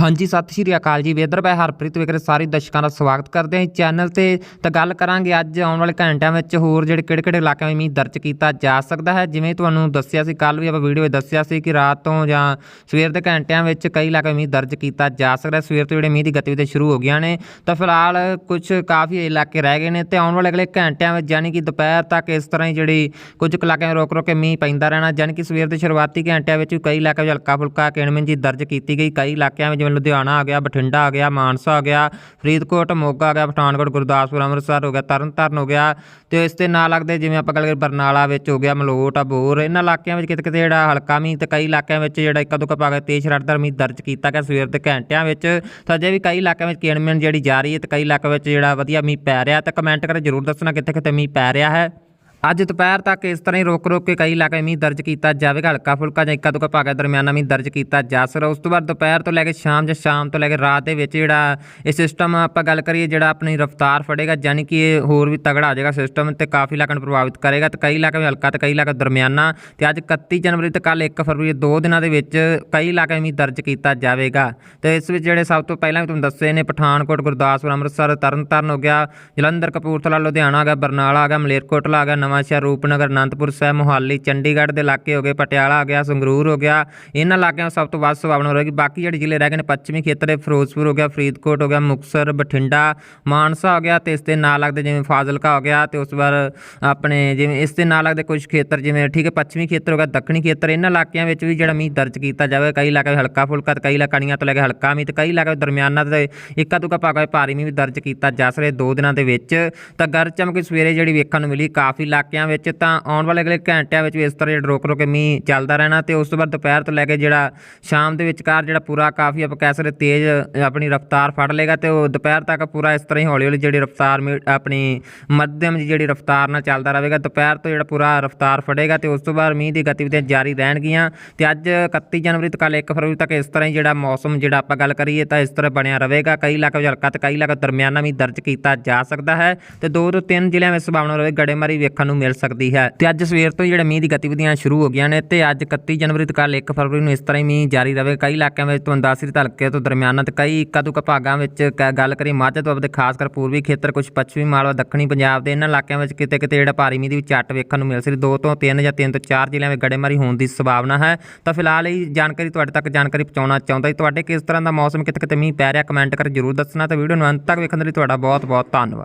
ਹਾਂਜੀ, ਸਤਿ ਸ਼੍ਰੀ ਅਕਾਲ ਜੀ। ਵੇਦਰ ਬਾਈ ਹਰਪ੍ਰੀਤ ਵਿਕਰੇ ਸਾਰੇ ਦਰਸ਼ਕਾਂ ਦਾ ਸਵਾਗਤ ਕਰਦੇ ਹਾਂ ਚੈਨਲ ਤੇ। ਤਾਂ ਗੱਲ ਕਰਾਂਗੇ ਅੱਜ ਆਉਣ ਵਾਲੇ ਘੰਟਿਆਂ ਵਿੱਚ ਹੋਰ ਜਿਹੜੇ ਕਿਹੜੇ ਕਿਹੜੇ ਇਲਾਕਿਆਂ ਵਿੱਚ ਮੀਂਹ ਦਰਜ ਕੀਤਾ ਜਾ ਸਕਦਾ ਹੈ। ਜਿਵੇਂ ਤੁਹਾਨੂੰ ਦੱਸਿਆ ਸੀ ਕੱਲ ਵੀ ਆਪਾਂ ਵੀਡੀਓ ਵਿੱਚ ਦੱਸਿਆ ਸੀ ਕਿ ਰਾਤ ਤੋਂ ਜਾਂ ਸਵੇਰ ਦੇ ਘੰਟਿਆਂ ਵਿੱਚ ਕਈ ਇਲਾਕਿਆਂ ਵਿੱਚ ਮੀਂਹ ਦਰਜ ਕੀਤਾ ਜਾ ਸਕਦਾ ਸਵੇਰ ਤੋਂ ਜਿਹੜੇ ਮੀਂਹ ਦੀ ਗਤੀਵਿਧੀ ਸ਼ੁਰੂ ਹੋ ਗਈਆਂ ਨੇ। ਤਾਂ ਫਿਲਹਾਲ ਕੁਝ ਕਾਫੀ ਇਲਾਕੇ ਰਹਿ ਗਏ ਨੇ ਤੇ ਆਉਣ ਵਾਲੇ ਅਗਲੇ ਘੰਟਿਆਂ ਵਿੱਚ ਯਾਨੀ ਕਿ ਦੁਪਹਿਰ ਤੱਕ ਇਸ ਤਰ੍ਹਾਂ ਹੀ ਜਿਹੜੀ ਕੁਝ ਕੁ ਇਲਾਕਿਆਂ ਰੋਕ ਰੁਕ ਕੇ ਮੀਂਹ ਪੈਂਦਾ ਰਹਿਣਾ ਯਾਨੀ ਕਿ ਸਵੇਰ ਦੇ ਸ਼ੁਰੂਆਤੀ ਘੰਟਿਆਂ ਵਿੱਚ ਵੀ ਕਈ ਇਲਾਕਿਆਂ ਵਿੱਚ ਹਲਕਾ ਫੁਲਕਾ ਕਿਣਮਿੰਜੀ ਦਰਜ ਕੀਤੀ ਗਈ। ਕਈ ਇਲਾਕਿਆਂ ਵਿੱਚ ਜਿਵੇਂ ਲੁਧਿਆਣਾ ਆ ਗਿਆ, ਬਠਿੰਡਾ ਆ ਗਿਆ, ਮਾਨਸਾ ਆ ਗਿਆ, ਫਰੀਦਕੋਟ, ਮੋਗਾ ਆ ਗਿਆ, ਪਠਾਨਕੋਟ, ਗੁਰਦਾਸਪੁਰ, ਅੰਮ੍ਰਿਤਸਰ ਹੋ ਗਿਆ, ਤਰਨਤਾਰਨ ਹੋ ਗਿਆ ਤੇ ਇਸ ਦੇ ਨਾਲ ਲੱਗਦੇ ਜਿਵੇਂ ਆਪਾਂ ਗੱਲ ਕਰੀਏ ਬਰਨਾਲਾ ਵਿੱਚ ਹੋ ਗਿਆ, ਮਲੋਟ ਅਬੋਰ ਇਹਨਾਂ ਇਲਾਕਿਆਂ ਵਿੱਚ ਕਿਤੇ ਕਿਤੇ ਜਿਹੜਾ ਹਲਕਾ ਮੀਂਹ ਤੇ ਕਈ ਇਲਾਕਿਆਂ ਵਿੱਚ ਜਿਹੜਾ ਇੱਕ ਦੋ ਕਪਾ ਕੇ ਤੇਜ਼ ਰੜਦਰ ਮੀਂਹ ਦਰਜ ਕੀਤਾ ਗਿਆ ਸਵੇਰ ਦੇ ਘੰਟਿਆਂ ਵਿੱਚ, ਤਾਂ ਅਜੇ ਵੀ ਕਈ ਇਲਾਕਿਆਂ ਵਿੱਚ ਕਿਣਮਿਣ ਜਿਹੜੀ ਜਾਰੀ ਹੈ ਤੇ ਕਈ ਇਲਾਕਿਆਂ ਵਿੱਚ ਜਿਹੜਾ ਵਧੀਆ ਮੀਂਹ ਪੈ ਰਿਹਾ ਤਾਂ ਕਮੈਂਟ ਕਰਕੇ ਜਰੂਰ ਦੱਸਣਾ ਕਿੱਥੇ ਕਿੱਥੇ ਮੀਂਹ ਪੈ ਰਿਹਾ ਹੈ। ਅੱਜ ਦੁਪਹਿਰ ਤੱਕ ਇਸ ਤਰ੍ਹਾਂ ਹੀ ਰੋਕ ਰੋਕ ਕੇ ਕਈ ਇਲਾਕੇ ਮੀਂਹ ਦਰਜ ਕੀਤਾ ਜਾਵੇਗਾ, ਹਲਕਾ ਫੁਲਕਾ ਜਾਂ ਇੱਕਾ ਦੁੱਕਾ ਭਾਗਾ ਦਰਮਿਆਨਾ ਮੀਂਹ ਦਰਜ ਕੀਤਾ ਜਾ ਸਕਦਾ। ਉਸ ਤੋਂ ਬਾਅਦ ਦੁਪਹਿਰ ਤੋਂ ਲੈ ਕੇ ਸ਼ਾਮ ਜਾਂ ਸ਼ਾਮ ਤੋਂ ਲੈ ਕੇ ਰਾਤ ਦੇ ਵਿੱਚ ਜਿਹੜਾ ਇਹ ਸਿਸਟਮ ਆਪਾਂ ਗੱਲ ਕਰੀਏ ਜਿਹੜਾ ਆਪਣੀ ਰਫ਼ਤਾਰ ਫੜੇਗਾ ਯਾਨੀ ਕਿ ਇਹ ਹੋਰ ਵੀ ਤਗੜਾ ਹੋ ਜਾਏਗਾ ਸਿਸਟਮ ਤੇ ਕਾਫੀ ਇਲਾਕਿਆਂ ਨੂੰ ਪ੍ਰਭਾਵਿਤ ਕਰੇਗਾ ਤੇ ਕਈ ਇਲਾਕੇ ਵਿੱਚ ਹਲਕਾ ਤੇ ਕਈ ਇਲਾਕੇ ਦਰਮਿਆਨਾ ਤੇ ਅੱਜ 31 ਜਨਵਰੀ ਤੇ ਕੱਲ 1 ਫਰਵਰੀ ਦੋ ਦਿਨਾਂ ਦੇ ਵਿੱਚ ਕਈ ਇਲਾਕਿਆਂ ਮੀਂਹ ਦਰਜ ਕੀਤਾ ਜਾਵੇਗਾ। ਤੇ ਇਸ ਵਿੱਚ ਜਿਹੜੇ ਸਭ ਤੋਂ ਪਹਿਲਾਂ ਵੀ ਤੁਹਾਨੂੰ ਦੱਸੇ ਨੇ, ਪਠਾਨਕੋਟ, ਗੁਰਦਾਸਪੁਰ, ਅੰਮ੍ਰਿਤਸਰ, ਤਰਨਤਾਰਨ ਹੋ ਗਿਆ, ਜਲੰਧਰ, ਕਪੂਰਥਲਾ, ਲੁਧਿਆਣਾ ਆ ਗਿਆ, ਬਰਨਾਲਾ ਆ ਗਿਆ, ਮਲੇਰਕੋਟਲਾ ਆ ਗਿਆ ਨਵਾਂਸ਼ਹਿਰ ਰੂਪਨਗਰ, ਅਨੰਦਪੁਰ ਸਾਹਿਬ, ਮੋਹਾਲੀ, ਚੰਡੀਗੜ੍ਹ ਦੇ ਇਲਾਕੇ ਹੋ ਗਏ, ਪਟਿਆਲਾ ਆ ਗਿਆ, ਸੰਗਰੂਰ ਹੋ ਗਿਆ। ਇਹਨਾਂ ਇਲਾਕਿਆਂ ਵਿੱਚ ਸਭ ਤੋਂ ਵੱਧ ਸੰਭਾਵਨਾ ਰਹੇਗੀ ਬਾਕੀ ਜਿਹੜੇ ਜ਼ਿਲ੍ਹੇ ਰਹਿ ਗਏ ਨੇ, ਪੱਛਮੀ ਖੇਤਰ ਦੇ ਫਿਰੋਜ਼ਪੁਰ ਹੋ ਗਿਆ, ਫਰੀਦਕੋਟ ਹੋ ਗਿਆ, ਮੁਕਤਸਰ, ਬਠਿੰਡਾ, ਮਾਨਸਾ ਹੋ ਗਿਆ ਤੇ ਇਸ ਦੇ ਨਾਲ ਲੱਗਦੇ ਜਿਵੇਂ ਫਾਜ਼ਿਲਕਾ ਹੋ ਗਿਆ ਤੇ ਉਸ ਵਾਰ ਆਪਣੇ ਜਿਵੇਂ ਇਸ ਦੇ ਨਾਲ ਲੱਗਦੇ ਕੁਝ ਖੇਤਰ ਜਿਵੇਂ ਠੀਕ ਹੈ, ਪੱਛਮੀ ਖੇਤਰ ਹੋ ਗਿਆ, ਦੱਖਣੀ ਖੇਤਰ, ਇਹਨਾਂ ਇਲਾਕਿਆਂ ਵਿੱਚ ਵੀ ਜਿਹੜਾ ਮੀਂਹ ਦਰਜ ਕੀਤਾ ਜਾਵੇ, ਕਈ ਇਲਾਕੇ ਹਲਕਾ ਫੁਲਕਾ ਤੇ ਕਈ ਇਲਾਕਿਆਂ ਤੋਂ ਲੈ ਕੇ ਹਲਕਾ ਮੀਂਹ ਤੇ ਕਈ ਇਲਾਕੇ ਵਿੱਚ ਦਰਮਿਆਨਾ ਤੇ ਇੱਕਾ ਦੁੱਕਾ ਭਾਗਾ ਭਾਰੀ ਮੀਂਹ ਵੀ ਦਰਜ ਕੀਤਾ ਜਾ ਸਕਦਾ ਦੋ ਦਿਨਾਂ ਦੇ ਵਿੱਚ। ਤਾਂ ਗਰਜ ਚਮਕੀ ਸਵੇਰੇ ਜਿਹੜੀ ਵੇਖਣ ਨੂੰ ਮਿਲੀ, ਕਾਫੀ ਇਲਾਕਿਆਂ ਵਿੱਚ ਤਾਂ ਆਉਣ ਵਾਲੇ ਅਗਲੇ ਘੰਟਿਆਂ ਵਿੱਚ ਵੀ ਇਸ ਤਰ੍ਹਾਂ ਜਿਹੜਾ ਰੁਕ ਰੁਕ ਕੇ ਮੀਂਹ ਚੱਲਦਾ ਰਹਿਣਾ ਤੇ ਉਸ ਤੋਂ ਬਾਅਦ ਦੁਪਹਿਰ ਤੋਂ ਲੈ ਕੇ ਜਿਹੜਾ ਸ਼ਾਮ ਦੇ ਵਿਚਕਾਰ ਜਿਹੜਾ ਪੂਰਾ ਕਾਫੀ ਆਪਾਂ ਕਹਿ ਸਕਦੇ ਤੇਜ਼ ਆਪਣੀ ਰਫ਼ਤਾਰ ਫੜ ਲੇਗਾ ਤੇ ਉਹ ਦੁਪਹਿਰ ਤੱਕ ਪੂਰਾ ਇਸ ਤਰ੍ਹਾਂ ਹੀ ਹੌਲੀ ਹੌਲੀ ਜਿਹੜੀ ਰਫ਼ਤਾਰ ਮੀ- ਆਪਣੀ ਮੱਧਮ ਜਿਹੀ ਜਿਹੜੀ ਰਫ਼ਤਾਰ ਨਾਲ ਚੱਲਦਾ ਰਹੇਗਾ। ਦੁਪਹਿਰ ਤੋਂ ਜਿਹੜਾ ਪੂਰਾ ਰਫ਼ਤਾਰ ਫੜੇਗਾ ਤੇ ਉਸ ਤੋਂ ਬਾਅਦ ਮੀਂਹ ਦੀ ਗਤੀਵਿਧੀਆਂ ਜਾਰੀ ਰਹਿਣਗੀਆਂ ਤੇ ਅੱਜ 31 ਜਨਵਰੀ ਤੋਂ ਕੱਲ 1 ਫਰਵਰੀ ਤੱਕ ਇਸ ਤਰ੍ਹਾਂ ਹੀ ਜਿਹੜਾ ਮੌਸਮ ਜਿਹੜਾ ਆਪਾਂ ਗੱਲ ਕਰੀਏ ਤਾਂ ਇਸ ਤਰ੍ਹਾਂ ਬਣਿਆ ਰਹੇਗਾ। ਕਈ ਇਲਾਕੇ ਵਿੱਚ ਹਲਕਾ ਤੇ ਕਈ ਇਲਾਕੇ ਦਰਮਿਆਨਾ ਵੀ ਦਰਜ ਕੀਤਾ ਜਾ ਸਕਦਾ ਹੈ ਤੇ ਦੋ ਤੋਂ ਤਿੰਨ ਜ਼ਿਲ੍ਹਿਆਂ ਵਿੱਚ ਸੰਭਾਵਨਾ ਰਹੇ ਗੜੇਮਾਰੀ ਵੇਖਣ ਨੂੰ ਮਿਲ ਸਕਦੀ ਹੈ। ਤੇ ਅੱਜ ਸਵੇਰ ਤੋਂ ਹੀ ਜਿਹੜੇ ਮੀਂਹ ਦੀ ਗਤੀਵਿਧੀਆਂ ਸ਼ੁਰੂ ਹੋ ਗਈਆਂ ਨੇ ਤੇ ਅੱਜ 31 ਜਨਵਰੀ ਤੋਂ ਕੱਲ 1 ਫਰਵਰੀ ਨੂੰ ਇਸ ਤਰ੍ਹਾਂ ਹੀ ਮੀਂਹ ਜਾਰੀ ਰਹੇ ਕਈ ਇਲਾਕਿਆਂ ਵਿੱਚ ਤੋਂ ਅੰਦਾਜ਼ੀ ਹਲਕੇ ਤੋਂ ਦਰਮਿਆਨਾ ਤੇ ਕਈ ਇੱਕਾ ਭਾਗਾਂ ਵਿੱਚ ਕ- ਗੱਲ ਕਰੀ ਮਾਝਾ ਤੋਂ ਆਪਦੇ ਖਾਸ ਕਰ ਪੂਰਬੀ ਖੇਤਰ ਕੁਝ ਪੱਛਮੀ ਮਾਲਵਾ, ਦੱਖਣੀ ਪੰਜਾਬ ਦੇ ਇਹਨਾਂ ਇਲਾਕਿਆਂ ਵਿੱਚ ਕਿਤੇ ਕਿਤੇ ਜਿਹੜਾ ਭਾਰੀ ਮੀਂਹ ਦੀ ਵੀ ਝੱਟ ਵੇਖਣ ਨੂੰ ਮਿਲ ਸਕਦੀ ਦੋ ਤੋਂ ਤਿੰਨ ਜਾਂ ਤਿੰਨ ਤੋਂ ਚਾਰ ਜ਼ਿਲ੍ਹਿਆਂ ਵਿੱਚ ਗੜੇਮਾਰੀ ਹੋਣ ਦੀ ਸੰਭਾਵਨਾ ਹੈ। ਤਾਂ ਫਿਲਹਾਲ ਇਹ ਜਾਣਕਾਰੀ ਤੁਹਾਡੇ ਤੱਕ ਜਾਣਕਾਰੀ ਪਹੁੰਚਾਉਣਾ ਚਾਹੁੰਦਾ ਜੀ। ਤੁਹਾਡੇ ਕਿਸ ਤਰ੍ਹਾਂ ਦਾ ਮੌਸਮ, ਕਿਤੇ ਕਿਤੇ ਮੀਂਹ ਪੈ ਰਿਹਾ ਕਮੈਂਟ ਕਰ ਜਰੂਰ ਦੱਸਣਾ ਤੇ ਵੀਡੀਓ ਨੂੰ ਅੰਤ ਤੱਕ ਵੇਖਣ ਦੇ ਲਈ ਤੁਹਾਡਾ ਬਹੁਤ ਬਹੁਤ ਧੰਨਵਾਦ।